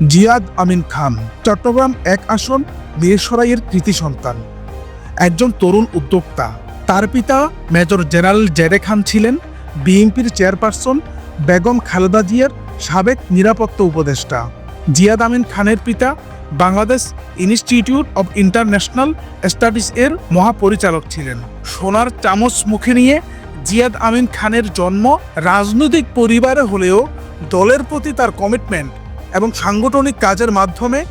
জিয়াদ আমিন খান, চট্টগ্রাম এক আসন মিরসরাইয়ের কৃতি সন্তান। একজন তরুণ উদ্যোক্তা। তার পিতা মেজর জেনারেল জেরে খান ছিলেন। বিএনপির চেয়ারপারসন বেগম খালেদা জিয়ার সাবেক নিরাপত্তা উপদেষ্টা। জিয়াদ আমিন খানের পিতা Bangladesh institute of international studies এর মহাপরিচালক ছিলেন। সোনার চামচ মুখে নিয়ে জিয়াদ আমিন খানের জন্ম রাজনৈতিক পরিবারে হলেও দলের প্রতি তার কমিটমেন্ট এবং সাংগঠনিক কাজের মাধ্যমে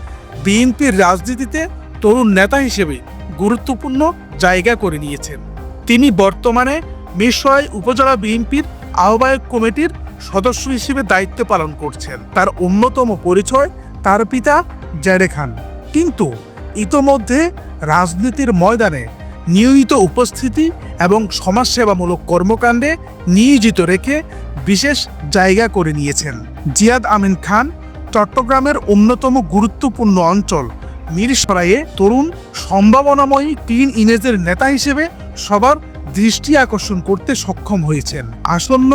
বিএনপির রাজনীতিতে তরুণ নেতা হিসেবে গুরুত্বপূর্ণ জায়গা করে নিয়েছেন। তিনি বর্তমানে মিরসরাই উপজেলা বিএনপির আহ্বায়ক কমিটির সদস্য হিসেবে দায়িত্ব পালন করছেন। তার অন্যতম পরিচয় তার পিতা জেরে খান। কিন্তু ইতোমধ্যে রাজনীতির ময়দানে নিয়মিত উপস্থিতি এবং সমাজসেবামূলক কর্মকাণ্ডে নিয়োজিত রেখে বিশেষ জায়গা করে নিয়েছেন। জিয়াদ আমিন খান চট্টগ্রামের অন্যতম গুরুত্বপূর্ণ অঞ্চল। মিরসরাইয়ে তরুণ, সম্ভাবনাময়ী তিন ইনেজের নেতা হিসেবে সবার দৃষ্টি আকর্ষণ করতে সক্ষম হয়েছেন। আসন্ন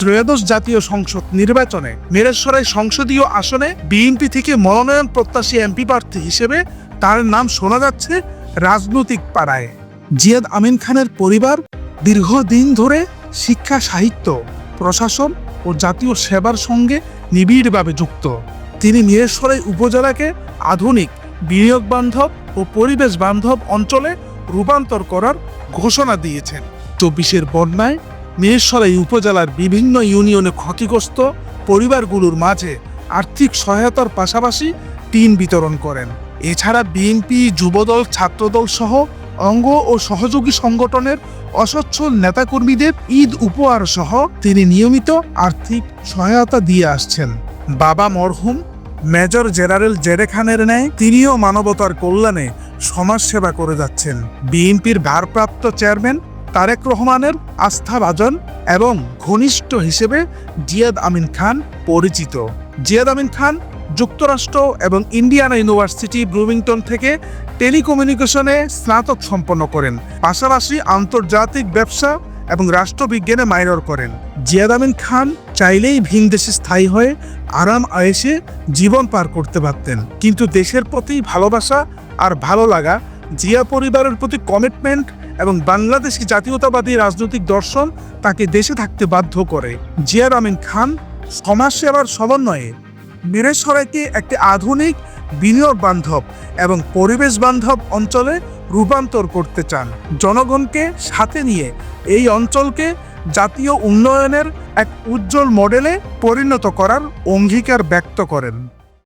ত্রয়োদশ জাতীয় সংসদ নির্বাচনে মেরেশ্বরাই সংসদীয় আসনে বিএনপি থেকে মনোনয়ন প্রত্যাশী এমপি প্রার্থী হিসেবে তার নাম শোনা যাচ্ছে রাজনৈতিক পাড়ায়। জিয়াদ আমিন খানের পরিবার দীর্ঘদিন ধরে শিক্ষা সাহিত্য, প্রশাসন ও জাতীয় সেবার সঙ্গে নিবিড়ভাবে যুক্ত। তিনি মিরেশ্বরাই উপজেলাকে আধুনিক বিনিয়োগ বান্ধব ও পরিবেশ বান্ধব অঞ্চলে রূপান্তর করার ঘোষণা দিয়েছেন। চব্বিশের বন্যায় মিরেশ্বরাই উপজেলার বিভিন্ন ইউনিয়নে ক্ষতিগ্রস্ত পরিবারগুলোর মাঝে আর্থিক সহায়তার পাশাপাশি টিন বিতরণ করেন। এছাড়া বিএনপি যুবদল, ছাত্রদল সহ অঙ্গ ও সহযোগী সংগঠনের অসচ্ছল নেতাকর্মীদের ঈদ উপহার সহ তিনি নিয়মিত আর্থিক সহায়তা দিয়ে আসছেন। বাবা মরহুম মেজর জেনারেল জেরে খানের ন্যায় তিনিও মানবতার কল্যাণে সমাজসেবা করে যাচ্ছেন। বিএনপির ভারপ্রাপ্ত চেয়ারম্যান তারেক রহমানের আস্থাভাজন এবং ঘনিষ্ঠ হিসেবে জিয়াদ আমিন খান পরিচিত। জিয়াদ আমিন খান যুক্তরাষ্ট্র এবং ইন্ডিয়ানা ইউনিভার্সিটি ব্লুমিংটন থেকে টেলিকমিউনিকেশনে স্নাতক সম্পন্ন করেন। পাশাপাশি আন্তর্জাতিক ব্যবসা এবং রাষ্ট্রবিজ্ঞানে মাইনর করেন। জিয়াদ আমিন খান চাইলেই ভিন দেশে স্থায়ী হয়ে আরাম আয়েসে জীবন পার করতে পারতেন। কিন্তু দেশের প্রতি ভালোবাসা আর ভালো লাগা, জিয়া পরিবারের প্রতি কমিটমেন্ট এবং বাংলাদেশি জাতীয়তাবাদী রাজনৈতিক দর্শন তাকে দেশে থাকতে বাধ্য করে। জিয়ার আমিন খান সমাজসেবার সমন্বয়ে মিরেশ্বরাইকে একটি আধুনিক বিনিয়োগ বান্ধব এবং পরিবেশ বান্ধব অঞ্চলে রূপান্তর করতে চান। জনগণকে সাথে নিয়ে এই অঞ্চলকে জাতীয় উন্নয়নের এক উজ্জ্বল মডেলে পরিণত করার অঙ্গীকার ব্যক্ত করেন।